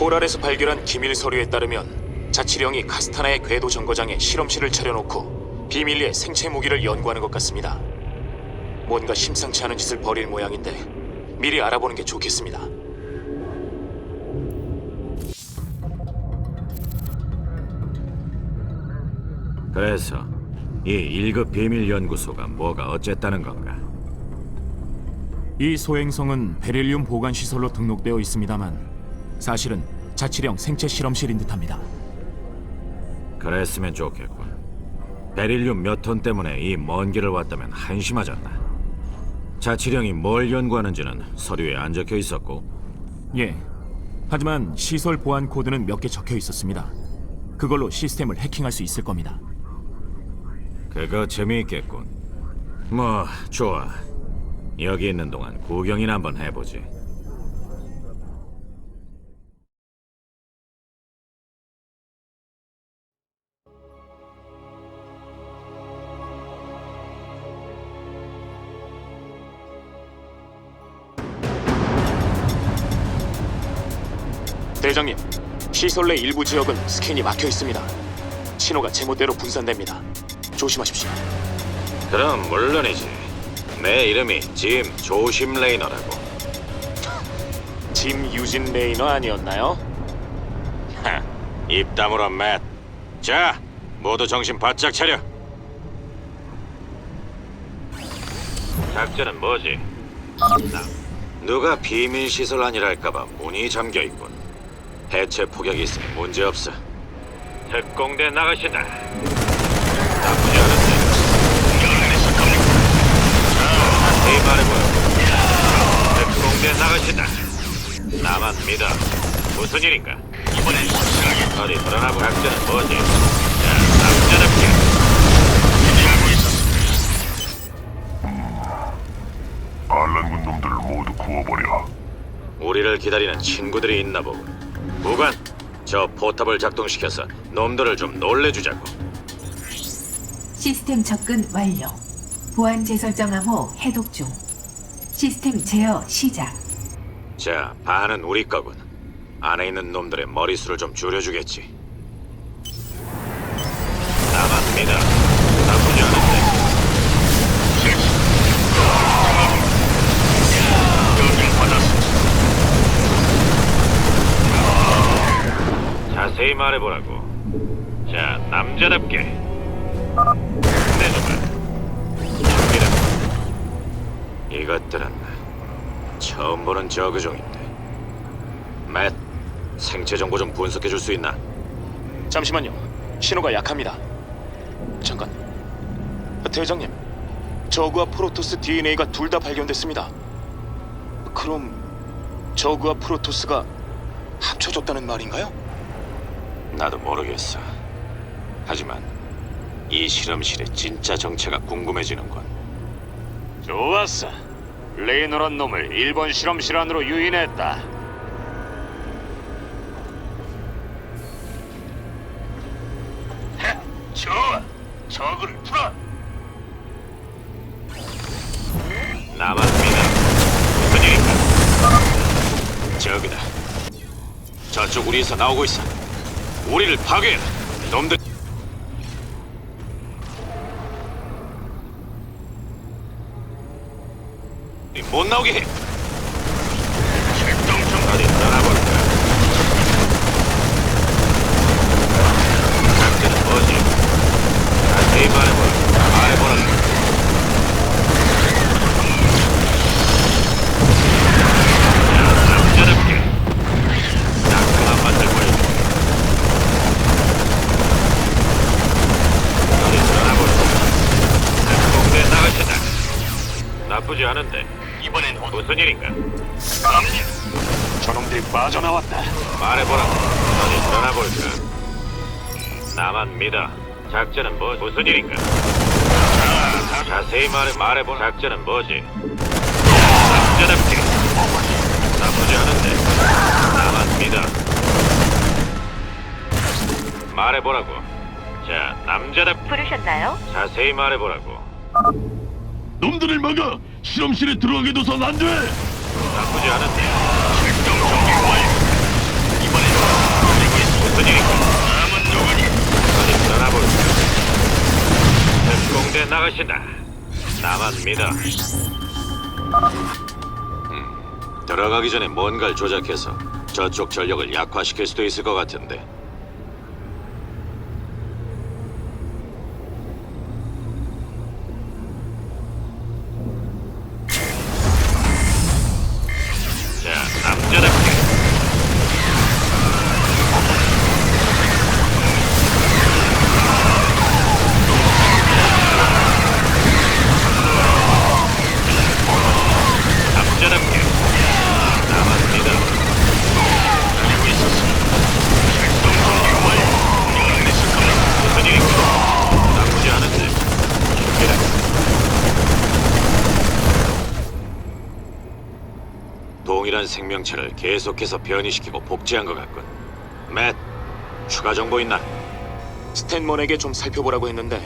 코랄에서 발견한 기밀 서류에 따르면 자치령이 카스타나의 궤도 정거장에 실험실을 차려놓고 비밀리에 생체 무기를 연구하는 것 같습니다. 뭔가 심상치 않은 짓을 벌일 모양인데 미리 알아보는 게 좋겠습니다. 그래서 이 1급 비밀 연구소가 뭐가 어쨌다는 건가? 이 소행성은 베릴륨 보관 시설로 등록되어 있습니다만 사실은 자치령 생체 실험실인 듯합니다. 그랬으면 좋겠군. 베릴륨 몇 톤 때문에 이 먼 길을 왔다면 한심하잖아. 자치령이 뭘 연구하는지는 서류에 안 적혀 있었고 예. 하지만 시설 보안 코드는 몇 개 적혀 있었습니다. 그걸로 시스템을 해킹할 수 있을 겁니다. 그거 재미있겠군. 뭐 좋아. 여기 있는 동안 구경이나 한번 해보지. 대장님, 시설 내 일부 지역은 스캔이 막혀 있습니다. 신호가 제멋대로 분산됩니다. 조심하십시오. 그럼 물론이지. 내 이름이 짐 조심 레이너라고. 짐 유진 레이너 아니었나요? 하, 입 다물어 맷. 자, 모두 정신 바짝 차려. 작전은 뭐지? 나, 누가 비밀 시설 아니랄까봐 문이 잠겨 있군. 해체 포격이 있으니 문제 없어. 특공대 나가신다. 나쁘지 않은데. 자세히 말해보여. 특공대 나가신다. 나만 믿어. 무슨 일인가? 이번엔 확실하게. 어디 불안하고 작전은 뭐지? 자, 남자답게. 반란군 놈들을 모두 구워버려. 우리를 기다리는 친구들이 있나 보군. 무관, 저 포탑을 작동시켜서 놈들을 좀 놀래주자고. 시스템 접근 완료. 보안 재설정 암호 해독 중. 시스템 제어 시작. 자, 반은 우리 거군. 안에 있는 놈들의 머리수를 좀 줄여주겠지. 자세히 말해보라고. 자, 남자답게. 내줘봐. 준비다. 이것들은 처음 보는 저그종인데. 맷, 생체 정보 좀 분석해 줄 수 있나? 잠시만요. 신호가 약합니다. 잠깐. 대장님, 저그와 프로토스 DNA가 둘 다 발견됐습니다. 그럼 저그와 프로토스가 합쳐졌다는 말인가요? 나도 모르겠어. 하지만 이 실험실의 진짜 정체가 궁금해지는군. 좋았어. 레이너란 놈을 일본 실험실 안으로 유인했다. 좋아, 저그를 풀어. 나만 믿어. 무슨 일인가? 저기다. 저쪽 우리에서 나오고 있어. 우리를 파괴해라. 놈들. 못 나오게 해. 출동 중. 어디 떠나볼까? 작전은 뭐지? 자세히 말해보라. 말해보라. 자, 남자답게. 따끔한 맛을 보여줘. 어디 떠나볼까? 특공대 나가시다. 나쁘지 않은데. 이번엔 어- 무슨 일인가? 갑니다. 저놈들이 빠져나왔다. 말해보라. 어디 떠나볼까? 나만 믿어. 작전은 뭐 무슨 일인가? 자, 자세히 말해 말해보. 작전은 뭐지? 남자답게. 나쁘지 않은데. 나만 믿어. 말해보라고. 자, 남자답게. 부르셨나요? 자세히 말해보라고. 놈들을 막아. 실험실에 들어가게 둬선 안 돼. 나쁘지 않은데. 특공대 나가신다. 나만 믿어. 음, 들어가기 전에 뭔가를 조작해서 저쪽 전력을 약화시킬 수도 있을 것 같은데. 생명체를 계속해서 변이시키고 복제한 것 같군. 맷, 추가 정보 있나? 스탠먼에게 좀 살펴보라고 했는데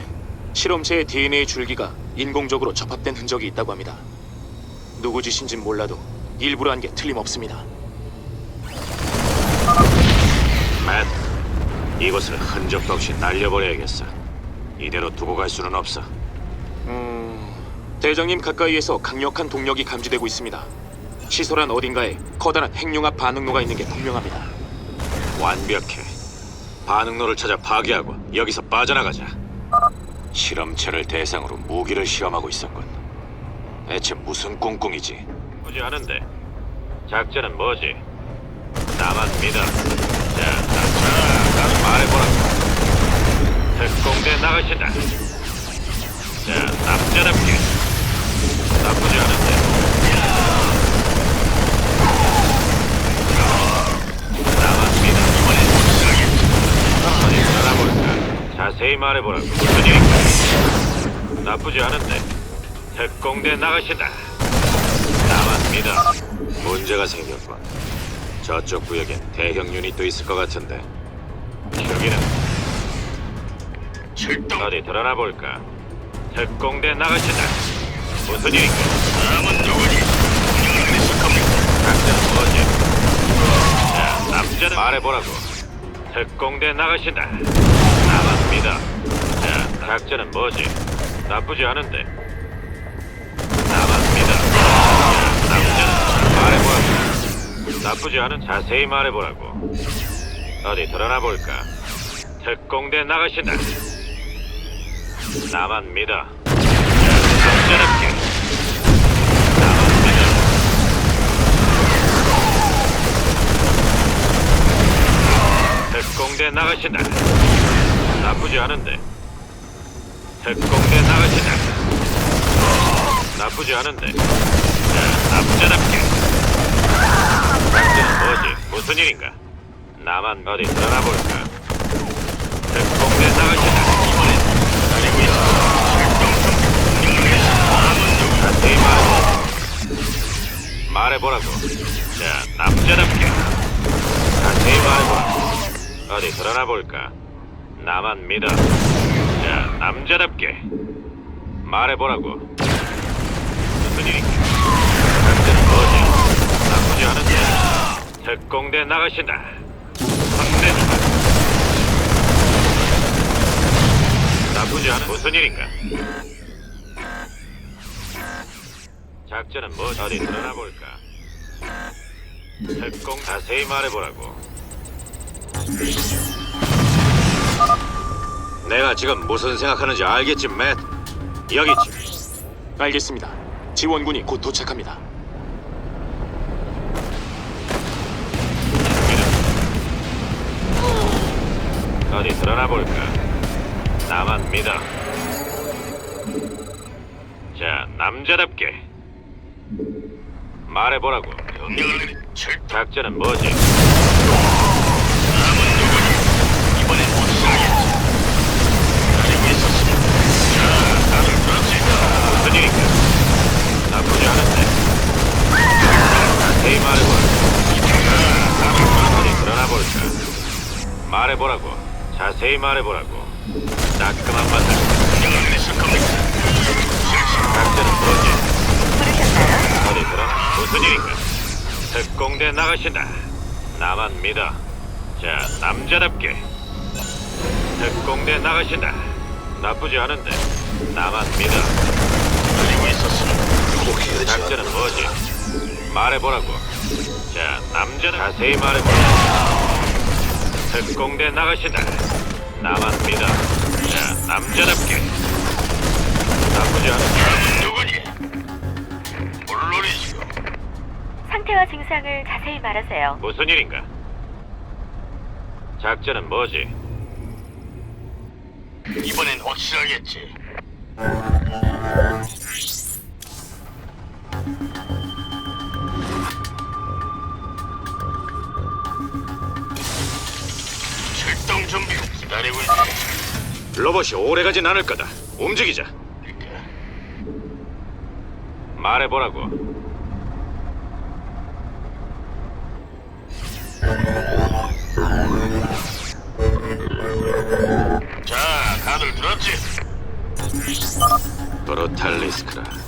실험체의 DNA 줄기가 인공적으로 접합된 흔적이 있다고 합니다. 누구 짓인진 몰라도 일부러 한 게 틀림없습니다. 맷, 이곳을 흔적도 없이 날려버려야겠어. 이대로 두고 갈 수는 없어. 음, 대장님 가까이에서 강력한 동력이 감지되고 있습니다. 안 어딘가에 커다란 핵융합 반응로가 있는 게 분명합니다. 완벽해. 반응로를 찾아 파괴하고 여기서 빠져나가자. 실험체를 대상으로 무기를 시험하고 있었군. 대체 무슨 꿍꿍이지? 보지 않은데. 작전은 뭐지? 나만 믿어. 자, 나, 자, 나도 말해보라고. 특공대 나가신다. 자, 남자답게. 나쁘지 않은데. 자세히 말해보라고. 무슨 일인가? 나쁘지 않은데. 특공대 나가신다. 나만 믿어. 문제가 생겼군. 저쪽 구역엔 대형 유닛도 있을 것 같은데. 여기는 출동. 어디 드러나 볼까? 특공대 나가신다. 무슨 일인가? 남은 누구니? 명령 내실 겁니다. 작전은 뭐지? 자, 남자는 말해보라고. 특공대 나가신다. 믿어. 자, 작전은 뭐지? 나쁘지 않은데. 믿어. 자, 남자는 말해보라고. 나쁘지 않은 자세히 말해보라고. 어디 드러나 볼까? 특공대 나가신다. 믿어. 특공대 나가신다. 나쁘지 않은데. 특공대 나가신다. 나쁘지 않은데. 자, 남자답게. 작전은 뭐지? 무슨 일인가? 나만 어디 떠나볼까? 특공대 나가신다. 내실 남은 누구? 자세히 말해. 말해보라고. 자, 남자답게. 자세히 말해보라. 어디 드러나 볼까? 나만 믿어. 자, 남자답게. 말해보라고. 무슨 일인가? 작전은 뭐지? 나쁘지 않은데. 특공대 나가신다. 확대주마. 나쁘지 않은 무슨 일인가? 작전은 뭐 어디 드러나 볼까? 특공 자세히 말해보라고. 내가 지금 무슨 생각하는지 알겠지, 맷? 여기 있지. 알겠습니다. 지원군이 곧 도착합니다. 어디 드러나 볼까? 나만 믿어. 자, 남자답게 말해보라고. 명령을 내리. 작전은 뭐지? 말해보라고. 자세히 말해보라고. 따끔한 맛을. 명령 내실 겁니다. 작전은 뭐지? 어디 드러나? 무슨 일인가? 특공대 나가신다. 나만 믿어. 자, 자, 남자답게. 특공대 나가신다. 나쁘지 않은데. 나만 믿어. 그리고 있었으면 작전은 뭐지? 말해보라고. 자, 남자는 자세히 말해보라. 특공대 나가신다. 나만 믿어. 자, 남자답게. 나쁘지 않은데. 누구니? 물론이죠. 상태와 증상을 자세히 말하세요. 무슨 일인가? 작전은 뭐지? 이번엔 확실하겠지. 로봇이 오래가진 않을 거다. 움직이자. 말해보라고. 자, 다들 들었지? 브로탈리스크라.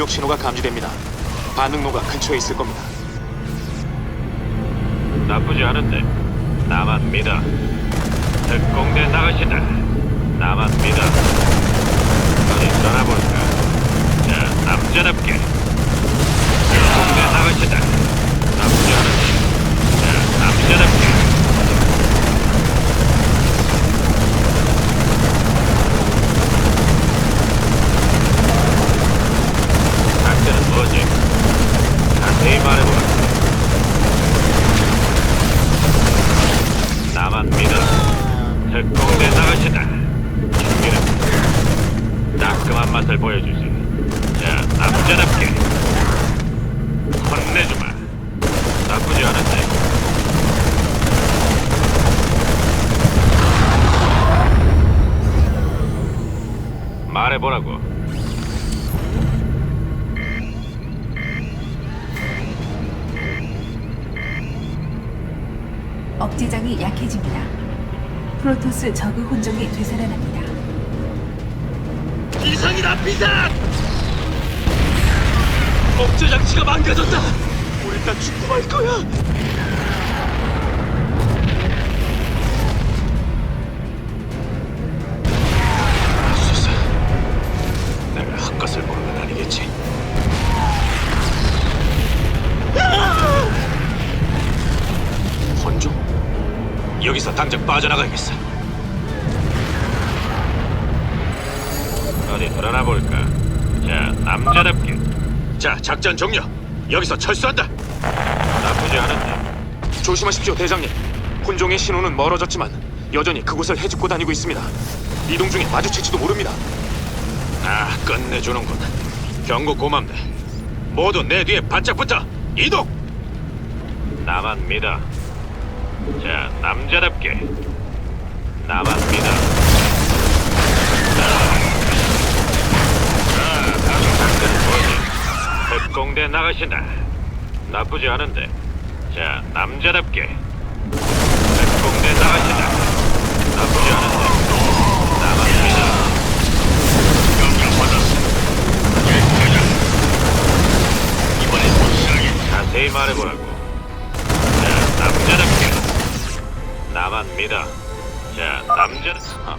동력 신호가 감지됩니다. 반응로가 근처에 있을 겁니다. 나쁘지 않은데. 나만 믿어. 특공대 나가신다. 나만 믿어. 어디 떠나볼까? 자, 남자답게. 특공대 나가신다. 않은데. 자, 남자답게. 작전은 뭐지? 자세히 말해보라. 나만 믿어. 특공대 나가신다. 준비는 따끔한 맛을 보여주지. 자, 남자답게. 혼내주마. 나쁘지 않은데. 말해보라고. 억제장이 약해집니다. 프로토스 저그 혼종이 되살아납니다. 비상이다, 비상! 억제 장치가 망가졌다. 우리 다 죽고 말 거야. 여기서 당장 빠져나가야겠어. 어디 드러나 볼까? 자, 남자답게. 자, 작전 종료. 여기서 철수한다. 나쁘지 않은데. 조심하십시오, 대장님. 혼종의 신호는 멀어졌지만 여전히 그곳을 헤집고 다니고 있습니다. 이동 중에 마주칠지도 모릅니다. 아, 끝내주는군. 경고 고맙네. 모두 내 뒤에 바짝 붙어. 이동. 나만 믿어. 자, 남자답게. 나만 믿어. 자, 다음 작전은 뭐지? 특공대 나가신다. 나쁘지 않은데. 자, 남자답게. 특공대 나가신다. 나쁘지 않은데. 자세히 말해보라고. 믿어. 자, 남자. 아,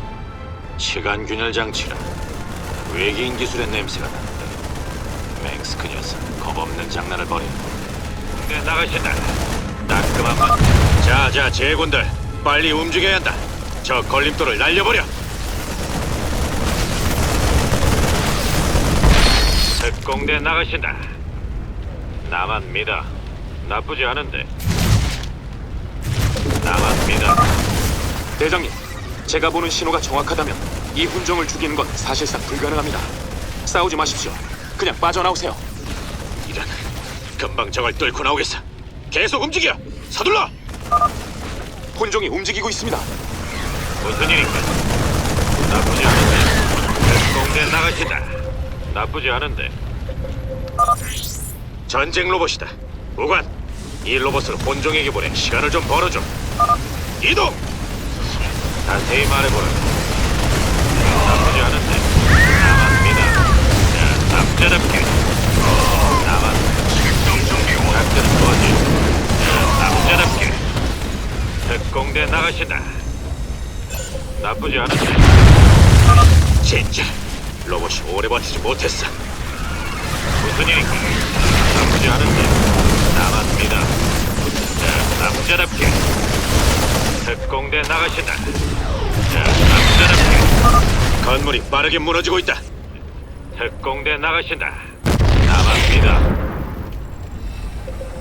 시간 균열 장치라. 외계인 기술의 냄새가 나는데. 맹스 그 녀석 겁없는 장난을 벌이는. 네, 나가신다. 따끔한 맛. 자, 자, 제군들 빨리 움직여야 한다. 저 걸림돌을 날려버려. 특공대 나가신다. 나만 믿어. 나쁘지 않은데. 믿어. 대장님, 제가 보는 신호가 정확하다면 이 훈종을 죽이는 건 사실상 불가능합니다. 싸우지 마십시오. 그냥 빠져나오세요. 이런 금방 저걸 뚫고 나오겠어. 계속 움직여. 서둘러. 혼종이 움직이고 있습니다. 무슨 일인가? 나쁘지 않은데. 특공대 나가시다. 나쁘지 않은데. 전쟁 로봇이다. 우관, 이 로봇을 본종에게 보내 시간을 좀 벌어줘. 이동. 자세히 말해보라. 나쁘지 않은데. 남았습니다. 자, 남자답게. 남았. 출동 준비 완료. 작전은 뭐지? 자, 남자답게. 특공대 나가시다. 나쁘지 않은데. 진짜 로봇이 오래 버티지 못했어. 무슨 일인가? 나쁘지 않은데. 남았습니다. 자, 남자답게. 특공대 나가시다. 자, 남자답게. 건물이 빠르게 무너지고 있다. 특공대 나가신다. 남았습니다.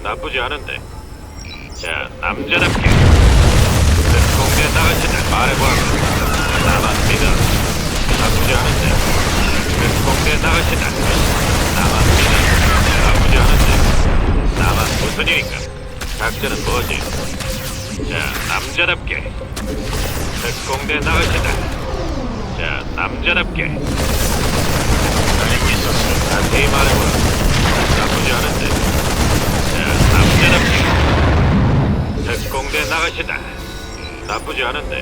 나쁘지 않은데. 자, 남자답게. 특공대 나가신다. 말해봐. 남았습니다. 남자답게. 특공대 나가신다. 자, 남자답게. 기다리고 있었어. 자세히 말해보라. 나쁘지 않은데. 자, 남자답게. 특공대 나가신다. 나쁘지 않은데.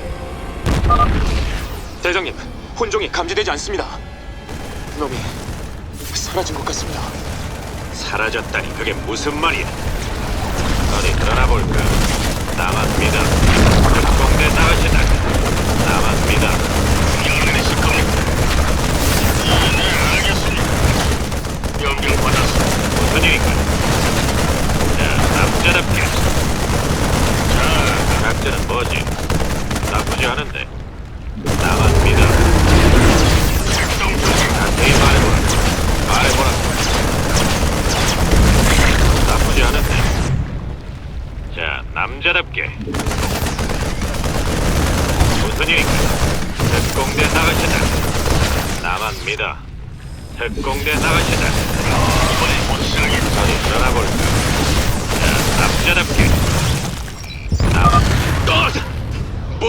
대장님, 혼종이 감지되지 않습니다. 놈이 사라진 것 같습니다. 사라졌다니 그게 무슨 말이야? 어디 드러나 볼까? 남았습니다. 특공대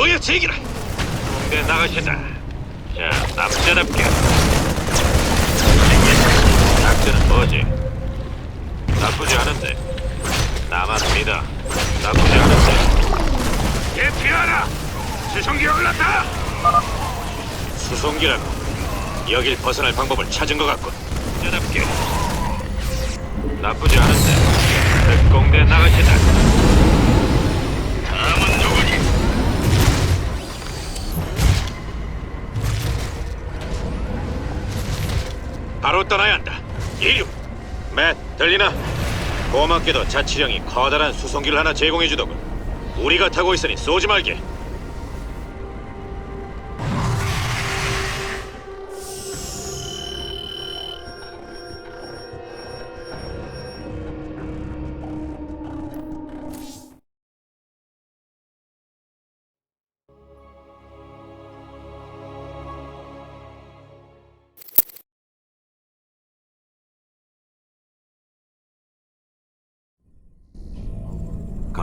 뭐야, 제기라! 특공대 나가시다. 자, 남자답게. 작전은 뭐지? 나쁘지 않은데. 남았습니다. 나쁘지 않은데. 대피하라. 수송기 올랐다. 수송기라고. 여길 벗어날 방법을 찾은 것 같군. 남자답게. 나쁘지 않은데. 특공대 나가시다. 바로 떠나야 한다. 이륙. 맷, 들리나? 고맙게도 자치령이 커다란 수송기를 하나 제공해주더군. 우리가 타고 있으니 쏘지 말게.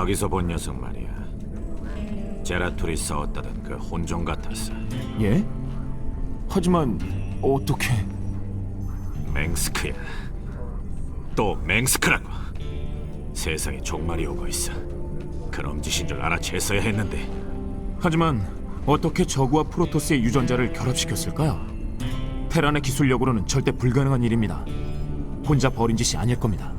거기서 본 녀석 말이야. 제라툴이 싸웠다던 그 혼종 같았어. 예? 하지만 어떻게? 맹스크야. 또 맹스크라고. 세상에 종말이 오고 있어. 그놈 짓인 줄 알아챘어야 했는데 하지만 어떻게 저구와 프로토스의 유전자를 결합시켰을까요? 테란의 기술력으로는 절대 불가능한 일입니다. 혼자 벌인 짓이 아닐 겁니다.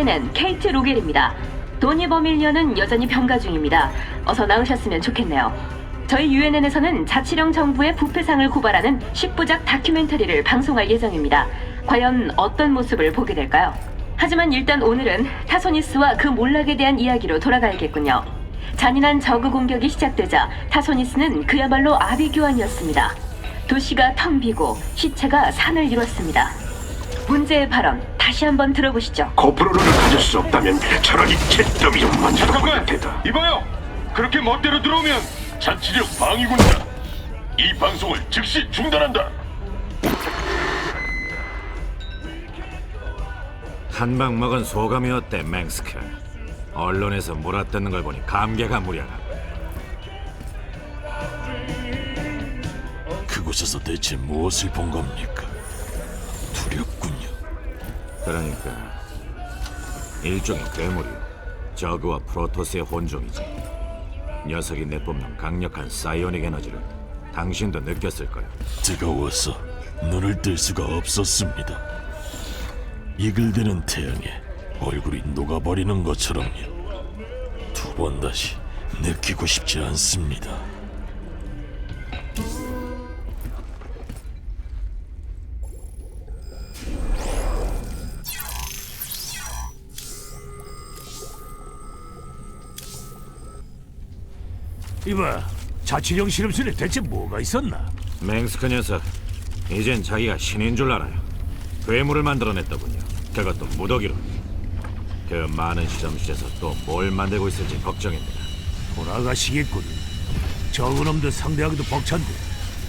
유엔은 케이트 로겔입니다. 도니 버밀리언은 여전히 병가 중입니다. 어서 나으셨으면 좋겠네요. 저희 유엔엔에서는 자치령 정부의 부패상을 고발하는 10부작 다큐멘터리를 방송할 예정입니다. 과연 어떤 모습을 보게 될까요? 하지만 일단 오늘은 타소니스와 그 몰락에 대한 이야기로 돌아가야겠군요. 잔인한 저그 공격이 시작되자 타소니스는 그야말로 아비규환이었습니다. 도시가 텅 비고 시체가 산을 이뤘습니다. 문제의 발언 다시 한번 들어보시죠. 고프로를 가질 수 없다면 차라리 잿더미 좀 만져도 볼 테다. 이봐요. 그렇게 멋대로 들어오면 자치력 방위군이다. 이 방송을 즉시 중단한다. 한방 먹은 소감이 어때, 맹스크? 언론에서 몰아뜯는 걸 보니 감개가 무량하다. 그곳에서 대체 무엇을 본 겁니까? 그러니까 일종의 괴물이요. 저그와 프로토스의 혼종이지. 녀석이 내뿜는 강력한 사이오닉 에너지를 당신도 느꼈을 거야. 뜨거워서 눈을 뜰 수가 없었습니다. 이글대는 태양에 얼굴이 녹아버리는 것처럼요. 두 번 다시 느끼고 싶지 않습니다. 이봐. 자치령 실험실에 대체 뭐가 있었나? 맹스크 녀석, 이젠 자기가 신인 줄 알아요. 괴물을 만들어냈더군요. 그것도 무더기로. 그 많은 실험실에서 또 뭘 만들고 있을지 걱정입니다. 돌아가시겠군. 적은 놈들 상대하기도 벅찬데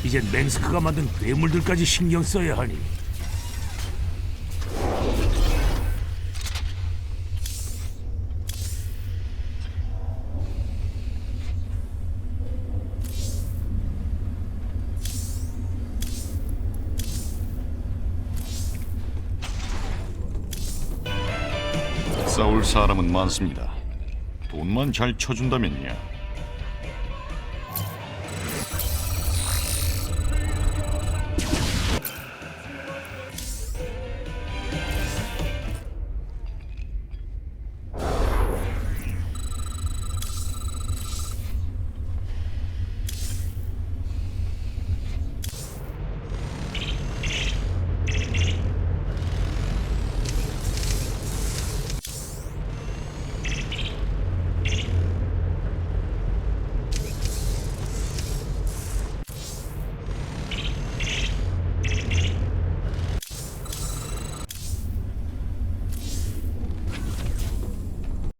이젠 맹스크가 만든 괴물들까지 신경 써야 하니. 사람은 많습니다. 돈만 잘 쳐준다면요.